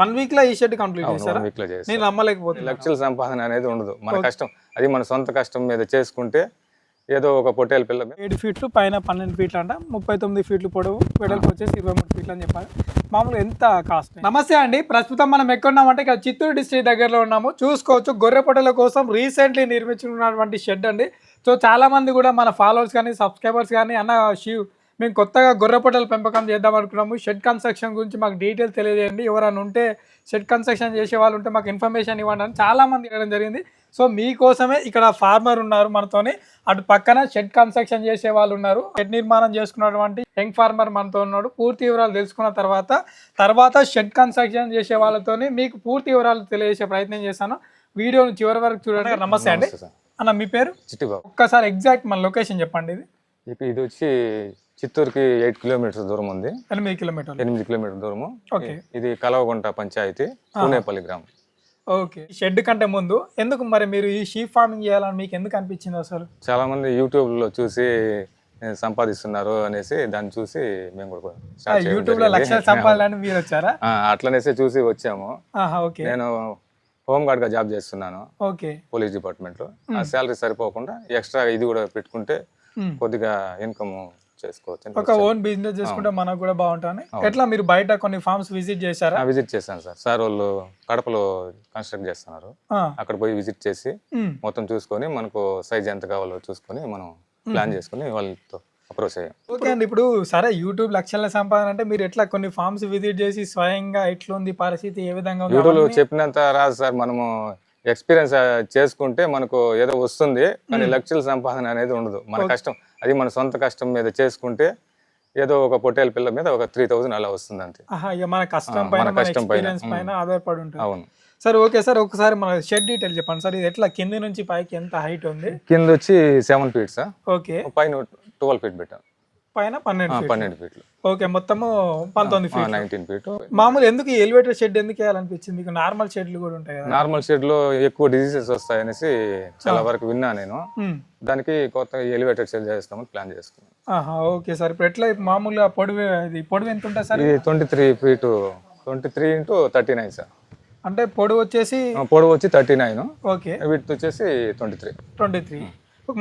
One వీక్లో ఈ shed complete చేశారా? వన్ వీక్లో చేస్తాం నేను నమ్మలేకపోతున్నా లక్షల సంపాదన అనేది ఉండదు. మన కష్టం అది మన సొంత కష్టం మీద చేసుకుంటే ఏదో ఒక పొట్టేల పిల్ల ఏడు ఫీట్లు పైన పన్నెండు ఫీట్లు అంట. ముప్పై తొమ్మిది ఫీట్లు పొడవు. వెడల్పు వచ్చేసి ఇరవై మూడు ఫీట్లు అని చెప్పాలి మామూలు ఎంత కాస్ట్ నమస్తే అండి. ప్రస్తుతం మనం ఎక్కడున్నామంటే ఇక్కడ చిత్తూరు డిస్ట్రిక్ట్ దగ్గరలో ఉన్నాము. చూసుకోవచ్చు గొర్రె పొట్టల కోసం రీసెంట్లీ నిర్మించుకున్నటువంటి షెడ్ అండి. సో చాలా మంది కూడా మన ఫాలోవర్స్ కానీ సబ్స్క్రైబర్స్ కానీ అన్న శివ్ మేము కొత్తగా గొర్రె పొట్టల పెంపకం చేద్దాం అనుకున్నాము. షెడ్ కన్స్ట్రక్షన్ గురించి మాకు డీటెయిల్స్ తెలియజేయండి. ఎవరైనా ఉంటే షెడ్ కన్స్ట్రక్షన్ చేసే వాళ్ళు ఉంటే మాకు ఇన్ఫర్మేషన్ ఇవ్వండి అని చాలా మంది ఇవ్వడం జరిగింది. సో మీకోసమే ఇక్కడ ఫార్మర్ ఉన్నారు మనతోని. అటు పక్కన షెడ్ కన్స్ట్రక్షన్ చేసే వాళ్ళు ఉన్నారు. షెడ్ నిర్మాణం చేసుకున్నటువంటి యంగ్ ఫార్మర్ మనతో ఉన్నాడు. పూర్తి వివరాలు తెలుసుకున్న తర్వాత తర్వాత షెడ్ కన్స్ట్రక్షన్ చేసే వాళ్ళతోని మీకు పూర్తి వివరాలు తెలియజేసే ప్రయత్నం చేశాను. వీడియోని చివరి వరకు చూడండి. నమస్తే అండి. అన్న మీ పేరు? చిట్టిబాబు. ఒక్కసారి ఎగ్జాక్ట్ మన లొకేషన్ చెప్పండి ఇది. ఇది వచ్చి చిత్తూరుకి ఎయిట్ కిలోమీటర్స్ దూరం ఉంది. ఎనిమిది కిలోమీటర్లు. ఎనిమిది కిలోమీటర్ దూరము. ఓకే. ఇది కలవగుంట పంచాయతీ పూనేపల్లి గ్రామం. ఓకే. షెడ్ కంటే ముందు ఎందుకు మరి మీరు ఈ షీప్ ఫార్మింగ్ చేయాలని మీకు ఎందుకు అనిపించింది అసలు? చాలా మంది యూట్యూబ్లో చూసి సంపాదిస్తున్నారు అనేసి దాన్ని చూసి మేము కూడా యూట్యూబ్లో. లక్షలు సంపాదాలని మీరు వచ్చారా? అట్లనేసి చూసి వచ్చాము. ఓకే. నేను హోమ్ గార్డ్గా జాబ్ చేస్తున్నాను. ఓకే. పోలీస్ డిపార్ట్మెంట్లో ఆ శాలరీ సరిపోకుండా ఎక్స్ట్రా ఇది కూడా పెట్టుకుంటే. కొద్దిగా ఇన్కమ్ చేసుకోవచ్చు ఒక ఓన్ బిజినెస్ చేసుకుంటే మనకు కూడా బాగుంటుంది. ఎట్లా మీరు బయట కొన్ని ఫార్మ్స్ విజిట్ చేశారా? విజిట్ చేశాను సార్. సార్ వాళ్ళు కడపలో కన్స్ట్రక్ట్ చేస్తున్నారు. అక్కడ పోయి విజిట్ చేసి మొత్తం చూసుకొని మనకు సైజ్ ఎంత కావాలో చూసుకొని మనం ప్లాన్ చేసుకొని వాళ్ళతో అప్రోచ్ అయ్యాం. ఓకే అండి. ఇప్పుడు సరే యూట్యూబ్ లక్షల సంపాదన అంటే మీరు ఎట్లా కొన్ని ఫార్మ్స్ విజిట్ చేసి స్వయంగా ఎట్లుంది పరిస్థితి ఏ విధంగా అవన్నీ- చెప్పినంత రాదు సార్. మనము ఎక్స్పీరియన్స్ చేసుకుంటే మనకు ఏదో వస్తుంది కానీ లక్షల సంపాదన అనేది ఉండదు. మన కష్టం. అది మన సొంత కష్టం మీద చేసుకుంటే ఏదో ఒక పొట్టేల పిల్ల మీద ఒక త్రీ థౌజండ్ అలా వస్తుంది అంతే. మన కష్టం పైన కష్టం పైన. ఆధారపడి ఉంటుంది అవును. సార్ ఓకే సార్ ఒకసారి మన షెడ్ డీటెయిల్ చెప్పండి సార్. ఇది ఎట్లా? కింది నుంచి పైకి ఎంత హైట్ ఉంది? కింద వచ్చి సెవెన్ ఫీట్స్ ఓకే. పైన ట్వెల్వ్ ఫీట్ పెట్టాం. పైన పన్నెండు. పన్నెండు ఫీట్లు ఓకే మొత్తము పంతొమ్మిది ఫీట్ నైన్టీన్ ఫీట్ మామూలు ఎందుకు ఎలివేటర్ షెడ్ ఎందుకు వేయాలనిపించింది? మీకు నార్మల్ షెడ్లు కూడా ఉంటాయి నార్మల్ షెడ్లో ఎక్కువ డిసీజెస్ వస్తాయనేసి చాలా వరకు విన్నా నేను. దానికి కొత్త ఎలివేటెడ్ షెడ్ చేస్తామని ప్లాన్ చేసుకున్నాను. Okay sir. ఇప్పుడు ఎట్లా మామూలుగా పొడవు ఇది పొడవు ఎంత ఉంటుంది సార్? ఇది twenty three feet twenty three into thirty nine sir అంటే పొడవు వచ్చేసి పొడవు వచ్చి థర్టీ నైన్ ఓకే. విత్ వచ్చేసి ట్వంటీ త్రీ ట్వంటీ త్రీ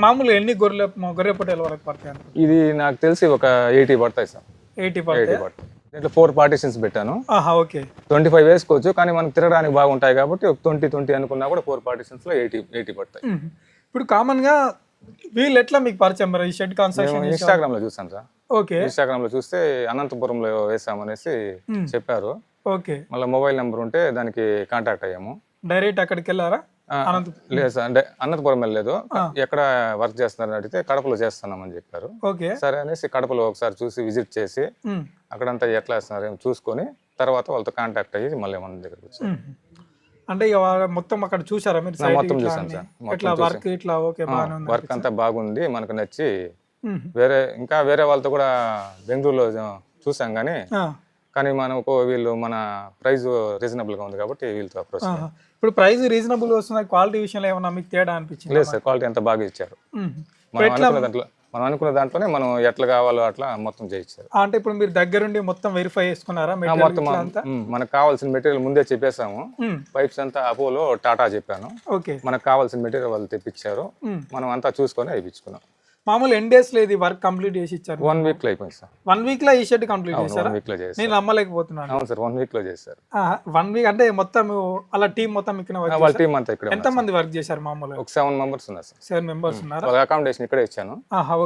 మామూలుగా ఎన్ని గొర్రెల గొర్రె పొట్టేల వరకు పడతాయి ఇది నాకు తెలిసి ఒక ఎయిటీ పడతాయి సార్. ఎయిటీ ఎయిటీ పడతాయి. పడతాయి దీంట్లో ఫోర్ పార్టీషన్స్ పెట్టాను. ఆహా ఓకే. ట్వంటీ ఫైవ్ వేసుకోవచ్చు కానీ మనకు తిరగడానికి బాగుంటాయి కాబట్టి ఒక ట్వంటీ ట్వంటీ అనుకున్నా కూడా ఫోర్ పార్టీషన్స్లో ఎయిటీ ఎయిటీ పడతాయి. మ్మ్. ఇప్పుడు కామన్గా వీళ్ళు ఎట్లా మీకు పరిచయం మరి? ఈ షెడ్ కన్స్ట్రక్షన్ ఇన్స్టాగ్రామ్లో చూసాను సార్. ఓకే. ఇన్స్టాగ్రామ్లో చూస్తే అనంతపురంలో వేసామనేసి చెప్పారు. ఓకే. మళ్ళీ మొబైల్ నెంబర్ ఉంటే దానికి కాంటాక్ట్ అయ్యాము. డైరెక్ట్ అక్కడికి వెళ్ళారా? లేదు సార్ అంటే అనంతపురం వెళ్ళలేదు. ఎక్కడ వర్క్ చేస్తున్నారని అడిగితే కడపలో చేస్తున్నామని చెప్పారు. ఓకే. సరే అనేసి కడపలో ఒకసారి చూసి విజిట్ చేసి. అక్కడంతా ఎట్లా వేస్తున్నారు ఏమో చూసుకొని తర్వాత వాళ్ళతో కాంటాక్ట్ అయ్యి మళ్ళీ మన దగ్గరికి వచ్చారు. అంటే మొత్తం అక్కడ చూసారా మీరు? మొత్తం ఇట్లా చూసాను? సార్. ఎట్లా వర్క్ ఇట్లా ఓకే వర్క్ అంతా బాగుంది మనకు నచ్చి. వేరే ఇంకా వేరే వాళ్ళతో కూడా బెంగళూరులో చూసాం కానీ కానీ మనకు వీళ్ళు మన ప్రైస్ రీజనబుల్గా ఉంది కాబట్టి వీళ్ళతో అప్రోచ్. ఇప్పుడు ప్రైస్ రీజనబుల్ వస్తుంది క్వాలిటీ విషయంలో ఏమన్నా మీకు తేడా అనిపించింది లేదు సార్ క్వాలిటీ అంతా బాగా ఇచ్చారు. మనం అనుకున్న దాంట్లో మనం అనుకున్న దాంట్లోనే మనం ఎట్లా కావాలో అట్లా మొత్తం చేయించారు. అంటే ఇప్పుడు మీరు దగ్గరుండి మొత్తం వెరిఫై చేసుకున్నారా మొత్తం మనకు కావాల్సిన మెటీరియల్ ముందే చెప్పేసాము. పైప్స్ అంతా అపోలో టాటా చెప్పాను. ఓకే. మనకు కావాల్సిన మెటీరియల్ వాళ్ళు తెప్పించారు. మనం అంతా చూసుకొని అయిపించుకున్నాం. మామూలు ఎన్ డేస్లో ఇది వర్క్ కంప్లీట్ చేసి ఇచ్చారు. వన్ వీక్లో అయిపోయింది సార్. వన్ వీక్లో ఈ షెడ్ కంప్లీట్ చేశారా? వన్ వీక్లో చేశారు. నేను నమ్మలేకపోతున్నాను. అవును సార్ వన్ వీక్లో చేశారు. వన్ వీక్ అంటే మొత్తం అలా టీం మొత్తం ఇక్కడ వాళ్ళ టీం అంతా ఇక్కడ ఎంత మంది వర్క్ చేశారు మామూలుగా? ఒక సెవెన్ మెంబర్స్ ఉన్నారు సార్. సెవెన్ మెంబర్స్ ఉన్నారా? వాళ్ళ అకామిడేషన్ ఇక్కడే ఇచ్చాను.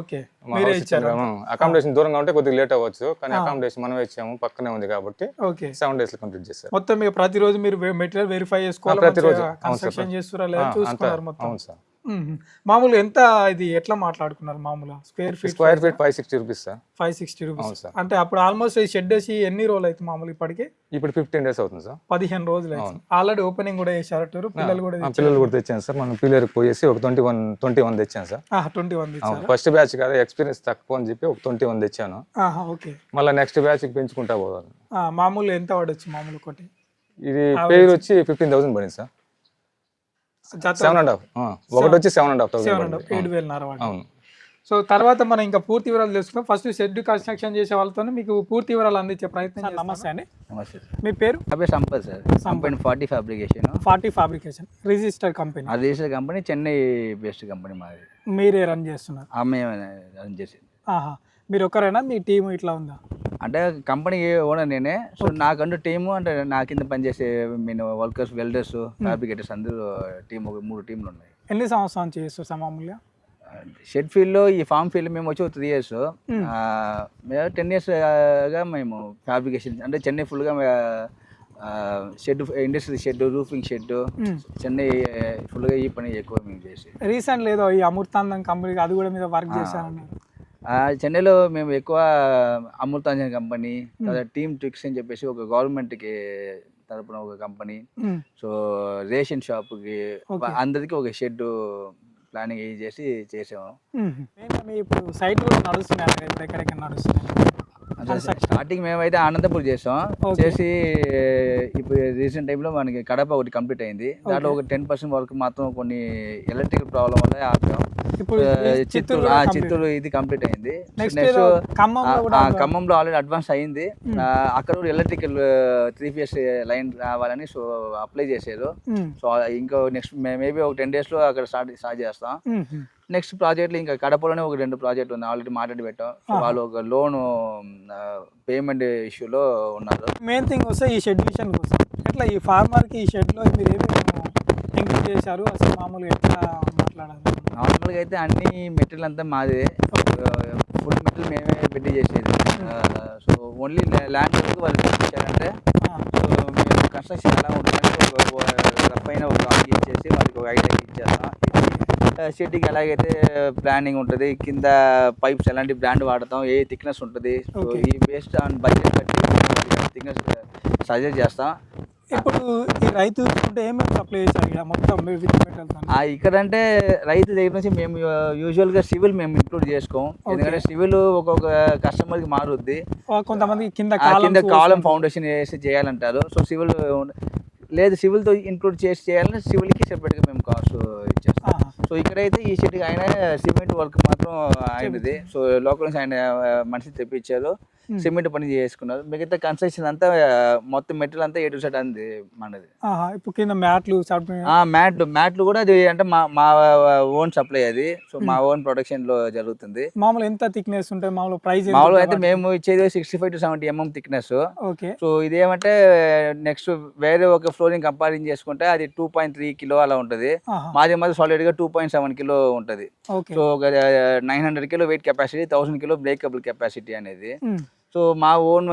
ఓకే. మీరే ఇచ్చారు? అకామిడేషన్ దూరంగా ఉంటే కొద్దిగా లేట్ అవ్వచ్చు కానీ అకామిడేషన్ మనమే ఇచ్చాము పక్కనే ఉంది కాబట్టి ఓకే. సెవెన్ డేస్లో కంప్లీట్ చేశారు. మొత్తం మీరు ప్రతిరోజు మీరు మెటీరియల్ వెరిఫై చేసుకోవాలి ప్రతిరోజు. కన్స్ట్రక్షన్ చేస్తారా లేదా చూసుకున్నారు మొత్తం. అవును సార్. మామూలు ఎంత ఇది ఎట్లా మాట్లాడుకున్నారు మామూలు square feet square feet five sixty rupees sir five sixty rupees sir. అంటే అప్పుడు ఆల్మోస్ట్ ఈ షెడ్ వేసి ఎన్ని రోజులు అయితే మామూలు ఇప్పటికి? ఇప్పుడు ఫిఫ్టీన్ డేస్ అవుతుంది సార్ పదిహేను రోజులు ఆల్రెడీ ఓపెనింగ్ కూడా చేశారు పిల్లలు కూడా పిల్లలు కూడా తెచ్చాను సార్ మనం పిల్లలకు పోయేసి ఒక ట్వంటీ వన్ ట్వంటీ వన్ తెచ్చాను sir twenty one first batch కదా ఎక్స్పీరియన్స్ తక్కువ అని చెప్పి ఒక ట్వంటీ వన్ తెచ్చాను. ఓకే. మళ్ళీ నెక్స్ట్ బ్యాచ్ పెంచుకుంటా పోదాం. ఆ, మామూలు ఎంత పడవచ్చు మామూలు ఒకటి? ఇది పేరు వచ్చి ఫిఫ్టీన్ థౌసండ్ పడింది సార్ సెవెన్ అండ్ హాఫ్ ఒకటి వచ్చి seven and half seven and ఏడు వేల నరవాడు అవును. సో తర్వాత మనం ఇంకా పూర్తి వివరాలు తెలుసుకుందాం. ఫస్ట్ షెడ్ కన్స్ట్రక్షన్ చేసే వాళ్ళతో మీకు పూర్తి వివరాలు అందించే ప్రయత్నం. నమస్తే అండి. నమస్తే సార్. మీ పేరు? పేరు Sampath sir. Company forty fabrication forty fabrication register company అది చేసే కంపెనీ చెన్నై బెస్ట్ కంపెనీ మాది. మీరే రన్ చేస్తున్నారు. ఆమె రన్ చేసేది. ఆహా. మీరు ఒక్కరేనా మీ టీం ఇట్లా ఉందా? అంటే కంపెనీ ఓనర్ నేనే. సో నాకంటూ టీము అంటే నా కింద పనిచేసే నేను వర్కర్స్ వెల్డర్స్ ఫ్యాబ్రికేటర్స్ అందరూ టీం ఒక మూడు టీంలు ఉన్నాయి. ఎన్ని సంవత్సరాల చేస్తారు మామూలుగా షెడ్ ఫీల్డ్లో ఈ ఫామ్ ఫీల్డ్ మేము వచ్చి త్రీ ఇయర్స్. టెన్ ఇయర్స్గా మేము ఫ్యాబ్రికేషన్ అంటే చెన్నై ఫుల్గా shed industry shed roofing shed. Chennai ఫుల్గా ఈ పని ఎక్కువ మేము చేసి రీసెంట్ లేదో ఈ అమృతాంతం కంపెనీ అది కూడా మీద వర్క్ ఆ, చెన్నైలో మేము ఎక్కువ అమృతాంజన్ కంపెనీ తర్వాత టీమ్ ట్రిక్స్ అని చెప్పేసి ఒక గవర్నమెంట్కి తరపున ఒక కంపెనీ. సో రేషన్ షాప్కి. అందరికీ ఒక షెడ్ ప్లానింగ్ చేసి చేసాము ఇప్పుడు సైట్ కూడా నడుస్తున్నాయి ఇప్పుడు ఎక్కడెక్కడ నడుస్తున్నాయి? స్టార్టింగ్ మేమైతే అనంతపూర్ చేసాం. చేసి ఇప్పుడు రీసెంట్ టైంలో మనకి కడప ఒకటి కంప్లీట్ అయింది. దాంట్లో ఒక టెన్ పర్సెంట్ వరకు మాత్రం కొన్ని ఎలక్ట్రికల్ ప్రాబ్లం వల్ల ఆపాం. ఇప్పుడు చిత్తూరు. చిత్తూరు ఇది కంప్లీట్ అయింది. నెక్స్ట్ ఖమ్మంలో కూడా ఆ, ఖమ్మంలో ఆల్రెడీ అడ్వాన్స్ అయింది. ఆ, అక్కడ కూడా ఎలక్ట్రికల్ త్రీ ఫియర్స్ లైన్ రావాలని సో అప్లై చేశారు. మ్మ్. సో ఇంకో నెక్స్ట్ మేబీ ఒక టెన్ డేస్లో అక్కడ స్టార్ట్ స్టార్ట్ చేస్తాం. మ్మ్. నెక్స్ట్ ప్రాజెక్టులు ఇంకా కడపలోనే ఒక రెండు ప్రాజెక్టులు ఉన్నాయి. ఆల్రెడీ మాట్లాడి పెట్టాం. వాళ్ళు ఒక లోన్ పేమెంట్ ఇష్యూలో ఉన్నారు. మెయిన్ థింగ్ వస్తే ఈ షెడ్ విషయం కోసం ఎట్లా ఈ ఫార్మర్కి ఈ షెడ్లో మీరు ఏమేమి ఇంక్లూడ్ చేశారు? అసలు మామూలుగా ఎట్లా మాట్లాడారు? నార్మల్గా అయితే అన్ని మెటీరియల్ అంతా మాదే. ఫుల్ మెటీరియల్ మేమే పెట్టి చేసేది. సో ఓన్లీ ల్యాండ్ వరకు వాళ్ళు ఇచ్చారంటే సో మేము కన్స్ట్రక్షన్ ఎలా ఉంటుందంటే ఒక రఫ్ అయిన ఒక ఇచ్చేసి వాళ్ళకి ఒక ఐడియా ఇచ్చేస్తాం. షెడ్కి ఎలాగైతే ప్లానింగ్ ఉంటుంది కింద పైప్స్ ఎలాంటి బ్రాండ్ వాడతాం ఏ థిక్నెస్ ఉంటుంది. ఈ బేస్డ్ ఆన్ బడ్జెట్ బట్టి థిక్నెస్ సజెస్ట్ చేస్తాం ఇప్పుడు ఈ రైతు చూసుకుంటే ఏమేమి సప్లై చేశారు ఇక్కడ మొత్తం ఆ ఇక్కడంటే రైతు దగ్గర నుంచి మేము యూజువల్గా సివిల్ మేము ఇంక్లూడ్ చేసుకోం ఎందుకంటే సివిల్ ఒక్కొక్క కస్టమర్కి మారుద్ది కొంతమంది కింద కింద కాలం. ఫౌండేషన్ వేసి చేయాలంటారు సో సివిల్ లేదు సివిల్తో ఇంక్లూడ్ చేసి చేయాలంటే సివిల్కి సెపరేట్గా మేము కాస్ట్ ఇచ్చేస్తాం. సో ఇక్కడైతే ఈ షెడ్కి ఆయన సిమెంట్ వర్క్ మాత్రం ఆయనది సో లోకల్ నుంచి ఆయన మనిషి తెప్పించారు. సిమెంట్ పని చేసుకున్నారు. మిగతా కన్స్ట్రక్షన్ అంతా మొత్తం మెటీరియల్ అంతా ఏ టు సెట్ అంది మనది. ఇప్పుడు కింద మ్యాట్లు మ్యాట్లు మ్యాట్లు కూడా అది అంటే మా మా ఓన్ సప్లై అది. సో మా ఓన్ ప్రొడక్షన్లో జరుగుతుంది. మామూలు ఎంత థిక్నెస్ ఉంటాయి మామూలు ప్రైస్ మామూలుగా అయితే మేము ఇచ్చేది sixty five to seventy mm thickness. Okay. So ఇదేమంటే next వేరే ఒక ఫ్లోరింగ్ కంపారిజన్ చేసుకుంటే అది టూ పాయింట్ త్రీ కిలో అలా ఉంటుంది. మాది మాది సాలిడ్గా టూ పాయింట్ సెవెన్ కిలో ఉంటుంది. సో ఒక nine hundred kilo weight capacity thousand kilo breakable capacity అనేది. మ్మ్. సో మా ఓన్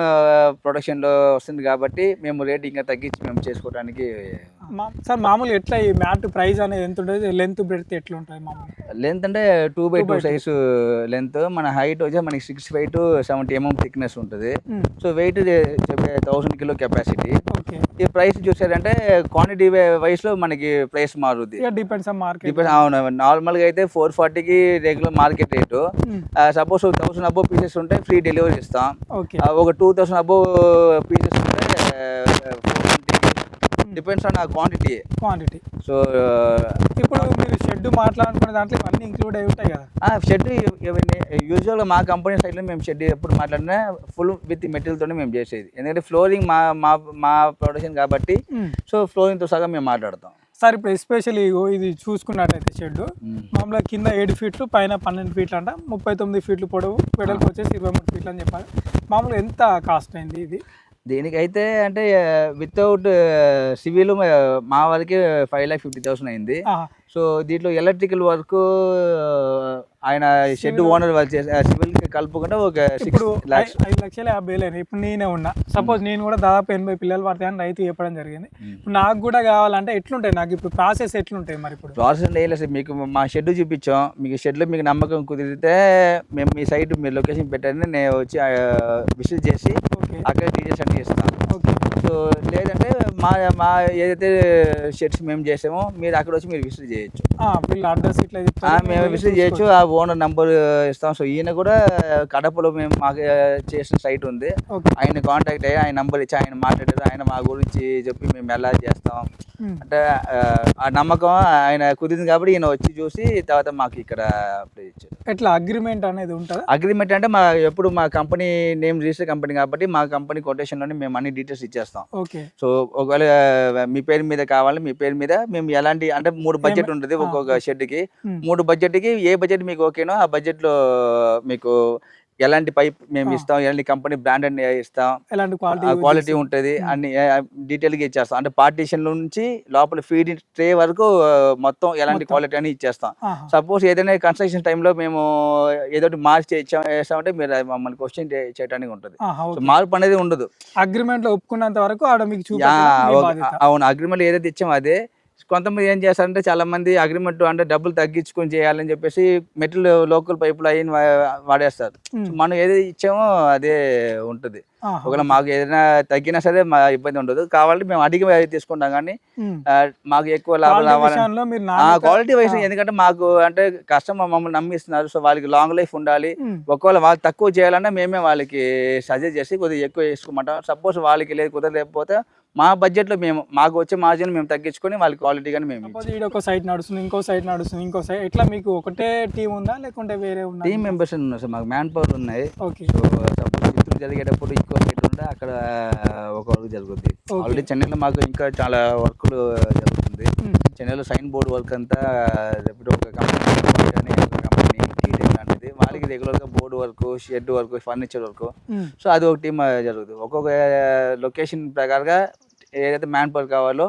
ప్రొడక్షన్లో వస్తుంది కాబట్టి మేము రేట్ ఇంకా తగ్గించి మేము చేసుకోవడానికి సార్ మామూలు ఎట్లా ఈ మ్యాట్ ప్రైస్ అనేది ఎంత ఉంటుంది? లెంత్ బ్రెడ్త్ ఎట్లా ఉంటుంది మామూలు లెంత్ అంటే two by two. Size length. మన హైట్ వచ్చి మనకి six five two seventy MM thickness ఉంటుంది. So weight thousand kilo capacity ఈ ప్రైస్ చూసారంటే క్వాంటిటీ వైస్లో మనకి ప్రైస్ మారుద్ది. డిపెండ్స్ మార్కెట్ Depends- అవును. నార్మల్గా అయితే ఫోర్ ఫార్టీకి regular market rate suppose thousand above pieces ఉంటే ఫ్రీ డెలివరీ ఇస్తాం. ఆ, ఒక two thousand above pieces depends on ఆ క్వాంటిటీ క్వాంటిటీ సో ఇప్పుడు మీరు షెడ్ మాట్లాడుకునే దాంట్లో ఇవన్నీ ఇంక్లూడ్ అయి ఉంటాయి కదా? షెడ్ యూజువల్గా మా కంపెనీ సైడ్లో మేము షెడ్ ఎప్పుడు మాట్లాడినా ఫుల్ విత్ మెటీరియల్తోనే మేము చేసేది. ఎందుకంటే ఫ్లోరింగ్ మా మా మా ప్రొడక్షన్ కాబట్టి మ్మ్. సో ఫ్లోరింగ్తో సగం మేము మాట్లాడతాం. సార్ ఇప్పుడు ఎస్పెషల్లీ ఇది చూసుకున్నట్టయితే షెడ్ మామూలుగా కింద ఏడు ఫీట్లు పైన పన్నెండు ఫీట్లు అంట ముప్పై తొమ్మిది ఫీట్లు పొడవు వెడల్పు వచ్చేసి ఇరవై మూడు ఫీట్లు అని చెప్పాలి మామూలుగా ఎంత కాస్ట్ అయింది ఇది? దీనికైతే అంటే వితౌట్ సివిల్ మా వాళ్ళకి ఫైవ్ ల్యాక్ ఫిఫ్టీ థౌసండ్ అయింది. సో దీంట్లో ఎలక్ట్రికల్ వర్క్ ఆయన షెడ్ ఓనర్ వాళ్ళు చేసే సివిల్ కలుపుకుంటే ఒక సిక్స్ ఐ- ఐదు లక్షలు యాభై వేలు అయినాయి ఇప్పుడు నేనే ఉన్నా. సపోజ్ నేను కూడా దాదాపు ఎనభై పిల్లలు పడతాయని రైతు చెప్పడం జరిగింది. ఇప్పుడు నాకు కూడా కావాలంటే ఎట్లుంటాయి? నాకు ఇప్పుడు ప్రాసెస్ ఎట్లుంటాయి మరి ఇప్పుడు? ప్రాసెస్ లేదు సార్ మీకు మా షెడ్ చూపించాం. మీకు షెడ్లో మీకు నమ్మకం కుదిరితే మేము మీ సైట్ మీ లొకేషన్ పెట్టండి. నేను వచ్చి విజిట్ చేసి అక్కడ డీటెయిల్స్ అన్ని ఇస్తాను. ఓకే. సో లేదంటే మా మా ఏదైతే షెడ్స్ మేము చేసామో మీరు అక్కడ వచ్చి మీరు విజిట్ చేయొచ్చు. వీళ్ళ అడ్రస్ ఇట్లా మేము విజిట్ చేయొచ్చు. ఆ ఓనర్ నంబర్ ఇస్తాం. సో ఈయన కూడా కడపలో మేము మాకు చేసిన సైట్ ఉంది. ఆయన కాంటాక్ట్ అయ్యి ఆయన నంబర్ ఇచ్చి ఆయన మాట్లాడారు ఆయన మా గురించి చెప్పి మేము ఎలా చేస్తాం. అంటే ఆ, నమ్మకం ఆయన కుదిరింది కాబట్టి ఈయన వచ్చి చూసి తర్వాత మాకు ఇక్కడ అప్లై ఇచ్చారు ఎట్లా అగ్రిమెంట్ అనేది ఉంటుందా? అగ్రిమెంట్ అంటే మా ఎప్పుడు మా కంపెనీ నేమ్ రిజిస్టర్ కంపెనీ కాబట్టి మా కంపెనీ కొటేషన్లోనే మేము అన్ని డీటెయిల్స్ ఇచ్చేస్తాం. ఓకే. సో ఒకవేళ మీ పేరు మీద కావాలి మీ పేరు మీద మేము ఎలాంటి అంటే మూడు బడ్జెట్ ఉంటుంది ఒక్కొక్క షెడ్కి ఉమ్. మూడు బడ్జెట్కి ఏ బడ్జెట్ మీకు ఓకేనో ఆ బడ్జెట్లో మీకు ఎలాంటి పైప్ మేము. ఇస్తాం ఎలాంటి కంపెనీ బ్రాండ్ అని ఇస్తాం ఎలాంటి క్వాలిటీ క్వాలిటీ ఉంటుంది. అన్ని డీటెయిల్గా ఇచ్చేస్తాం. అంటే పార్టీషన్ నుంచి లోపల ఫీడ్ ట్రే వరకు మొత్తం ఎలాంటి. క్వాలిటీ అని ఇచ్చేస్తాం. సపోజ్ ఏదైనా కన్స్ట్రక్షన్ టైంలో మేము ఏదో మార్చి ఇచ్చాం వేస్తామంటే మీరు మమ్మల్ని క్వశ్చన్ చేయడానికి ఉంటుంది. మార్పు అనేది ఉండదు. అగ్రిమెంట్లో ఒప్పుకున్నంత వరకు ఆడ మీకు. అవును అగ్రిమెంట్ ఏదైతే ఇచ్చామో అదే. కొంతమంది ఏం చేస్తారంటే చాలా మంది అగ్రిమెంట్ అంటే డబ్బులు తగ్గించుకొని చేయాలని చెప్పేసి మెటీరియల్ లోకల్ పైపులు అయిన వాడేస్తారు. మనం ఏది ఇచ్చామో అదే ఉంటుంది. ఒకవేళ మాకు ఏదైనా తగ్గినా సరే మా ఇబ్బంది ఉండదు. కావాలంటే మేము అడిగి తీసుకుంటాం కానీ మాకు ఎక్కువ లాభం రావాలని నాణ్యత- క్వాలిటీ వైజ్ ఆ. ఎందుకంటే మాకు అంటే కస్టమర్ మమ్మల్ని నమ్మిస్తున్నారు. సో వాళ్ళకి లాంగ్ లైఫ్ ఉండాలి. ఒకవేళ వాళ్ళు తక్కువ చేయాలన్నా మేమే వాళ్ళకి సజెస్ట్ చేసి కొద్దిగా ఎక్కువ వేసుకోమంటాం. సపోజ్ వాళ్ళకి లేదు కుదరలేకపోతే మా బడ్జెట్లో మేము మాకు వచ్చే మార్జిన్ మేము తగ్గించుకొని వాళ్ళకి క్వాలిటీ కానీ మేము ఒక సైడ్ నడుస్తుంది ఇంకో సైడ్ నడుస్తుంది ఇంకో సైడ్ ఎట్లా మీకు ఒకటే టీం ఉందా లేకుంటే వేరే ఉందా? టీమ్ మెంబర్స్ ఉన్నారు సార్ మాకు మ్యాన్ పవర్ ఉన్నాయి. ఓకే సో సపోజ్ చిత్తూరు జరిగేటప్పుడు ఇంకో సైట్ ఉంటే అక్కడ ఒక వర్క్ జరుగుతుంది. ఆల్రెడీ చెన్నైలో మాకు ఇంకా చాలా వర్కులు జరుగుతుంది. చెన్నైలో సైన్ బోర్డ్ వర్క్ అంతా ఒక కంపెనీ అనే ఒక కంపెనీ టీడెక్ లాంటిది వాళ్ళకి రెగ్యులర్గా board work shed work furniture work. So అది ఒక టీమ్ జరుగుతుంది ఒక్కొక్క లొకేషన్ ప్రకారంగా ఏదైతే మ్యాన్ పవర్ కావాలో.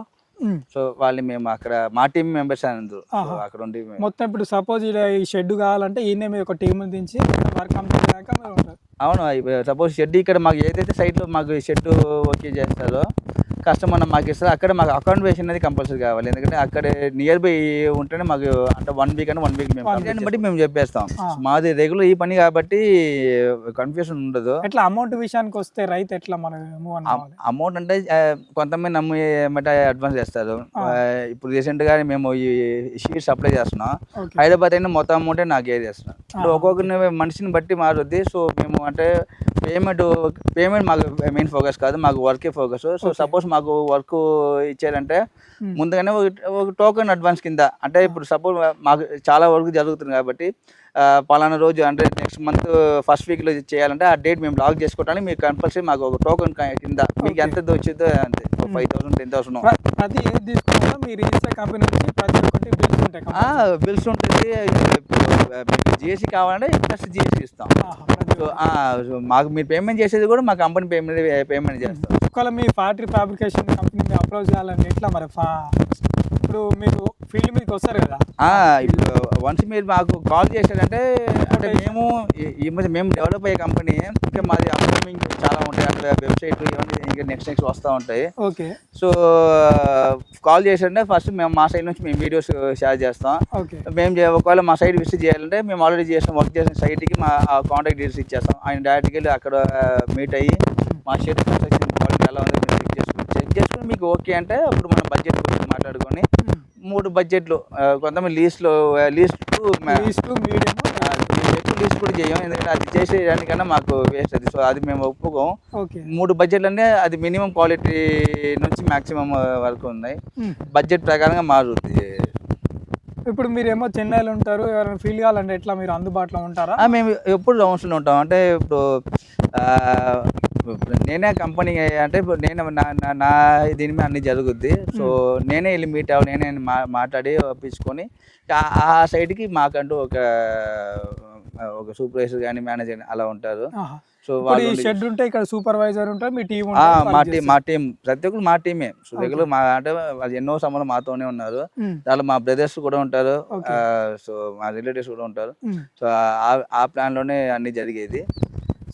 సో వాళ్ళని మేము అక్కడ మా టీం మెంబర్స్ అందరూ. అక్కడ ఉండి మొత్తం ఇప్పుడు సపోజ్ ఈ షెడ్ కావాలంటే ఈయన మీరు ఒక టీం దించి వర్క్ అవును సపోజ్ షెడ్ ఇక్కడ మాకు ఏదైతే సైట్లో మాకు షెడ్ ఓకే చేస్తారో కస్టమర్ మాకు ఇస్తారు అక్కడ మాకు అకామిడేషన్ అనేది కంపల్సరీ కావాలి. ఎందుకంటే అక్కడ నియర్ బై ఉంటేనే మాకు అంటే వన్ వీక్ అని వన్ వీక్ మేము దాన్ని బట్టి మేము చెప్పేస్తాం. మాది రెగ్యులర్ ఈ పని కాబట్టి కన్ఫ్యూజన్ ఉండదు. ఎట్లా అమౌంట్ విషయానికి వస్తే రైతు ఎట్లా మనం అమౌంట్ అంటే కొంతమంది నమ్మి ఏమంటే అడ్వాన్స్ చేస్తారు. ఇప్పుడు రీసెంట్గా మేము ఈ షీట్స్ అప్లై చేస్తున్నాం. హైదరాబాద్ అయినా మొత్తం అమౌంట్ నాకు ఏ చేస్తున్నాం. ఒక్కొక్కరిని మనిషిని బట్టి మారుద్ది. సో మేము అంటే పేమెంట్ పేమెంట్ మాకు మెయిన్ ఫోకస్ కాదు. మాకు వర్కే ఫోకస్ సో. సపోజ్ మాకు వర్క్ ఇచ్చారంటే ఉమ్. ముందుగానే ఒక- టోకెన్ అడ్వాన్స్ కింద అంటే ఇప్పుడు సపోజ్ మాకు చాలా వర్క్ జరుగుతుంది కాబట్టి పలానా రోజు అంటే నెక్స్ట్ మంత్ ఫస్ట్ వీక్లో చేయాలంటే ఆ డేట్ మేము లాక్ చేసుకోవడానికి మీకు కంపల్సరీ మాకు ఒక టోకెన్ కింద మీకు. ఎంత వచ్చిందో అంతే ఫైవ్ థౌసండ్ టెన్ థౌసండ్ ప్ర- ప్రతి ఏది తీసుకున్నా మీ రిజిస్టర్ కంపెనీ నుంచి ప్రతి ఒక్కటి బిల్స్ ఉంటాయి compulsory. బిల్స్ ఉంటుంది మీకు జిఎస్టీ కావాలంటే ప్లస్ జిఎస్టీ ఇస్తాం. సో మాకు మీరు పేమెంట్ చేసేది కూడా మా కంపెనీ పేమెంట్ పేమెంట్ చేస్తాం. ఒకవేళ మీ ఫ్యాక్టరీ ఫ్యాబ్రికేషన్ కంపెనీని అప్రోచ్ చేయాలంటే ఎట్లా మరి? ఫా- ఇప్పుడు మీరు ఫీల్డ్ మీదకి వస్తారు కదా. వన్స్ మీరు మాకు కాల్ చేశారంటే అంటే మేము ఈ- ఈ మధ్య మేము డెవలప్ అయ్యే కంపెనీ ఇంకా మాది అప్కమింగ్ చాలా ఉంటాయి. అంటే వెబ్సైట్ ఇవన్నీ ఇంకా నెక్స్ట్ నెక్స్ట్ వస్తూ ఉంటాయి. ఓకే సో కాల్ చేశారంటే ఫస్ట్ మేము మా సైడ్ నుంచి మేము వీడియోస్ షేర్ చేస్తాం. మేము ఒకవేళ మా సైడ్ విజిట్ చేయాలంటే మేము ఆల్రెడీ చేసిన వర్క్ చేసిన సైట్కి మా కాంటాక్ట్ డీటెయిల్స్ ఇచ్చేస్తాం. ఆయన డైరెక్ట్కి వెళ్ళి అక్కడ మీట్ అయ్యి మా షెడ్ కన్స్ట్రక్షన్ క్వాలిటీ ఎలా ఉంది మీరు చెక్ చేసుకుని చెక్ చేసుకుని మీకు ఓకే అంటే అప్పుడు మనం బడ్జెట్ గురించి మాట్లాడుకొని మూడు బడ్జెట్లు కొంతమంది లీస్ట్లో లీస్ట్ లీస్ట్ మీడియం లీస్ట్ కూడా చేయం. ఎందుకంటే అది చేసేదానికన్నా మాకు వేస్ట్ అది. సో అది మేము ఒప్పుకోం. మూడు బడ్జెట్లు అంటే అది మినిమం క్వాలిటీ నుంచి మాక్సిమం వరకు ఉన్నాయి. బడ్జెట్ ప్రకారంగా మారుతుంది ఇప్పుడు మీరేమో చెన్నైలో ఉంటారు. ఎవరైనా ఫీల్ కావాలంటే ఎట్లా మీరు అందుబాటులో ఉంటారా? మేము ఎప్పుడు రౌండ్స్లో ఉంటాం. అంటే ఇప్పుడు నేనే కంపెనీ అంటే ఇప్పుడు నేను నా నా- దీని మీద అన్ని జరుగుద్ది. సో నేనే వెళ్ళి మీట్ అవ్వ నేనే మా మాట్లాడి ఒప్పించుకొని ఆ- సైడ్కి మాకంటూ ఒక ఒక సూపర్వైజర్ కానీ మేనేజర్ అలా ఉంటారు. సో వాళ్ళు షెడ్ ఉంటే ఇక్కడ సూపర్వైజర్ ఉంటారు మీ టీం మా టీం మా టీం ప్రతి ఒక్కరు మా టీమే. సో రెగ్యులర్ మా అంటే వాళ్ళు ఎన్నో సమయంలో మాతోనే ఉన్నారు. దాంట్లో మా బ్రదర్స్ కూడా ఉంటారు. సో మా రిలేటివ్స్ కూడా ఉంటారు. సో ఆ- ఆ ప్లాన్లోనే అన్ని జరిగేది.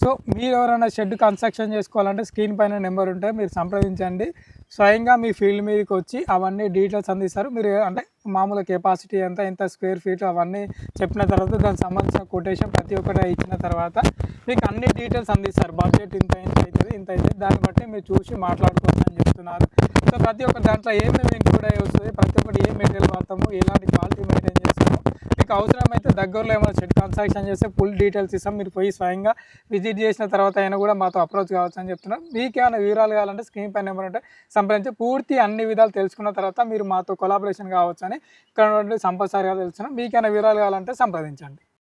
సో మీరు ఎవరైనా షెడ్ కన్స్ట్రక్షన్ చేసుకోవాలంటే స్క్రీన్ పైన నెంబర్ ఉంటే మీరు సంప్రదించండి. స్వయంగా మీ ఫీల్డ్ మీదకి వచ్చి అవన్నీ డీటెయిల్స్ అందిస్తారు. మీరు అంటే మామూలు కెపాసిటీ ఎంత ఎంత స్క్వేర్ ఫీట్ అవన్నీ చెప్పిన తర్వాత దానికి సంబంధించిన కొటేషన్ ప్రతి ఒక్కటి ఇచ్చిన తర్వాత మీకు అన్ని డీటెయిల్స్ అందిస్తారు. బడ్జెట్ ఇంత ఇంత అవుతుంది ఇంత అవుతుంది. దాన్ని బట్టి మీరు చూసి మాట్లాడుకోవచ్చు అని చెప్తున్నారు. సో ప్రతి ఒక్క దాంట్లో ఏమేమి ఇంక్లూడ్ అయ్యి వస్తుంది. ప్రతి ఒక్కటి ఏ మెటీరియల్ వాడతాము ఎలాంటి క్వాలిటీ మెయింటైన్ చేస్తాము మీకు అవసరమైతే దగ్గరలో ఏమైనా షెడ్ కన్స్ట్రక్షన్ చేస్తే ఫుల్ డీటెయిల్స్ ఇస్తాం. మీరు పోయి స్వయంగా విజిట్ చేసిన తర్వాత అయినా కూడా మాతో అప్రోచ్ కావచ్చు అని చెప్తున్నాం. మీకు ఏమైనా వివరాలు కావాలంటే స్క్రీన్ పై నెంబర్ ఉంటే సంప్రదించి పూర్తి అన్ని విధాలు తెలుసుకున్న తర్వాత మీరు మాతో కొలాబరేషన్ కావచ్చు అని ఇక్కడ నుండి సంపత్సారిగా తెలుస్తున్నాం మీకైనా వివరాలు కావాలంటే సంప్రదించండి.